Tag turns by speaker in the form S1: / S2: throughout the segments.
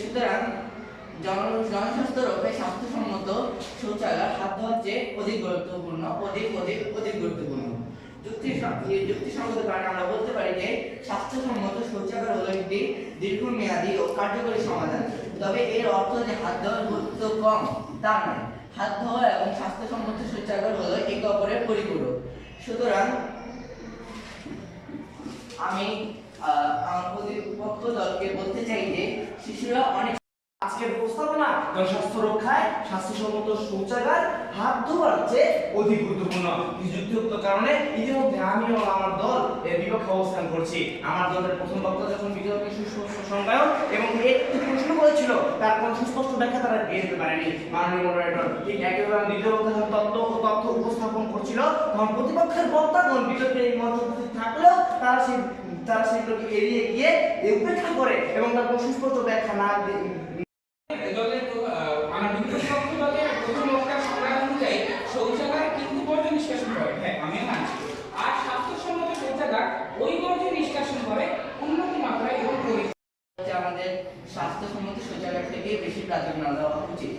S1: সুতরাং জনস্বাস্থ্য রক্ষায় স্বাস্থ্যসম্মত শৌচাগার হাত ধোয়ার চেয়ে অধিক গুরুত্বপূর্ণ, অধিক অধিক অধিক গুরুত্বপূর্ণ। যুক্তি যুক্তিসঙ্গত কারণে আমরা বলতে পারি যে স্বাস্থ্যসম্মত শৌচাগার হলো একটি দীর্ঘমেয়াদী ও কার্যকরী সমাধান। তবে এর অর্থ যে হাত ধোয়ার গুরুত্ব কম, তা নয়। হাত ধোয়া এবং স্বাস্থ্যসম্মত শৌচাগার হলো একে অপরের পরিপূরক। সুতরাং আমি আমার প্রতিপক্ষ দলকে বলতে চাই যে শিশুরা অনেক
S2: আজকের উপস্থাপনা, জনস্বাস্থ্য রক্ষায়, স্বাস্থ্যসম্মত শৌচাগার, হাত ধোয়ার চেয়ে অধিক গুরুত্বপূর্ণ যুক্তিযুক্ত কারণে ইতিমধ্যে আমি এবং আমার দল এর বিপক্ষে অবস্থান করছি। আমার দলের প্রথম বক্তা যখন বিতর্কে সুস্পষ্ট সংজ্ঞায়ন এবং একটি প্রশ্ন করেছিল, তার কোনো সুস্পষ্ট ব্যাখ্যা তারা দিয়ে দিতে পারেনি। মাননীয় মডারেটর ঠিক একইভাবে দ্বিতীয় বক্তা যখন তত্ত্ব ও তথ্য উপস্থাপন করছিল, তখন প্রতিপক্ষের বক্তাগণ বিতর্কে এই মঞ্চে থাকলেও তারা সেই তারা সেগুলোকে এড়িয়ে গিয়ে উপেক্ষা করে এবং তার কোনো সুস্পষ্ট ব্যাখ্যা না দিয়ে
S3: শৌচাগার করে। হ্যাঁ স্বাস্থ্যসম্মত শৌচাগার ওই বর্জ্য নিষ্কাশন করে উন্নত মাত্রায় এবং পরিষ্কার
S1: হচ্ছে আমাদের স্বাস্থ্যসম্মত শৌচাগার থেকে বেশি প্রাধান্য দেওয়া উচিত।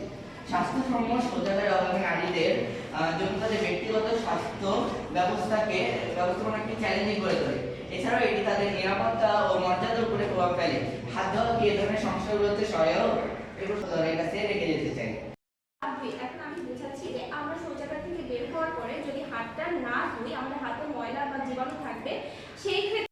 S1: স্বাস্থ্যসম্মত শৌচাগারের অভাবে নারীদের জন্য তাদের ব্যক্তিগত স্বাস্থ্য ব্যবস্থাকে ব্যবস্থাপনা একটি চ্যালেঞ্জিং করে তোলে। এছাড়াও এটি তাদের নিরাপত্তা ও মর্যাদার উপরে প্রভাব ফেলে। হাত ধোয়া কি এ ধরনের সমস্যাগুলোতে সহায়ক এবং